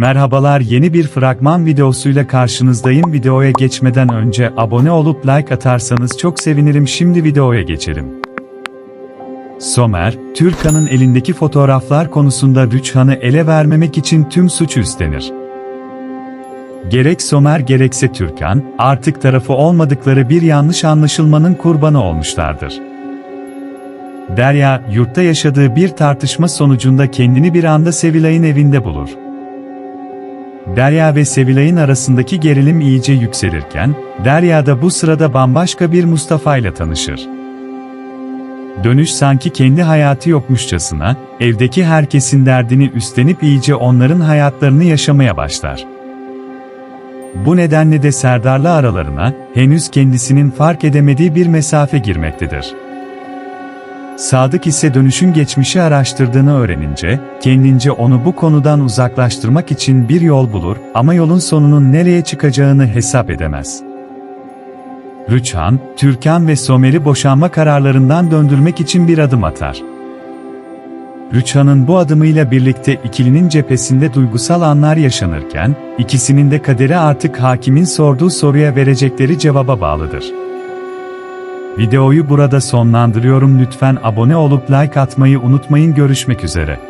Merhabalar yeni bir fragman videosuyla karşınızdayım. Videoya geçmeden önce abone olup like atarsanız çok sevinirim. Şimdi videoya geçelim. Somer, Türkan'ın elindeki fotoğraflar konusunda Rüçhan'ı ele vermemek için tüm suç üstlenir. Gerek Somer gerekse Türkan, artık tarafı olmadıkları bir yanlış anlaşılmanın kurbanı olmuşlardır. Derya, yurtta yaşadığı bir tartışma sonucunda kendini bir anda Sevilay'ın evinde bulur. Derya ve Sevilay'ın arasındaki gerilim iyice yükselirken, Derya da bu sırada bambaşka bir Mustafa ile tanışır. Dönüş sanki kendi hayatı yokmuşçasına, evdeki herkesin derdini üstlenip iyice onların hayatlarını yaşamaya başlar. Bu nedenle de Serdar'la aralarına, henüz kendisinin fark edemediği bir mesafe girmektedir. Sadık ise dönüşün geçmişi araştırdığını öğrenince, kendince onu bu konudan uzaklaştırmak için bir yol bulur ama yolun sonunun nereye çıkacağını hesap edemez. Rüçhan, Türkan ve Somer'i boşanma kararlarından döndürmek için bir adım atar. Rüçhan'ın bu adımıyla birlikte ikilinin cephesinde duygusal anlar yaşanırken, ikisinin de kaderi artık hakimin sorduğu soruya verecekleri cevaba bağlıdır. Videoyu burada sonlandırıyorum lütfen abone olup like atmayı unutmayın görüşmek üzere.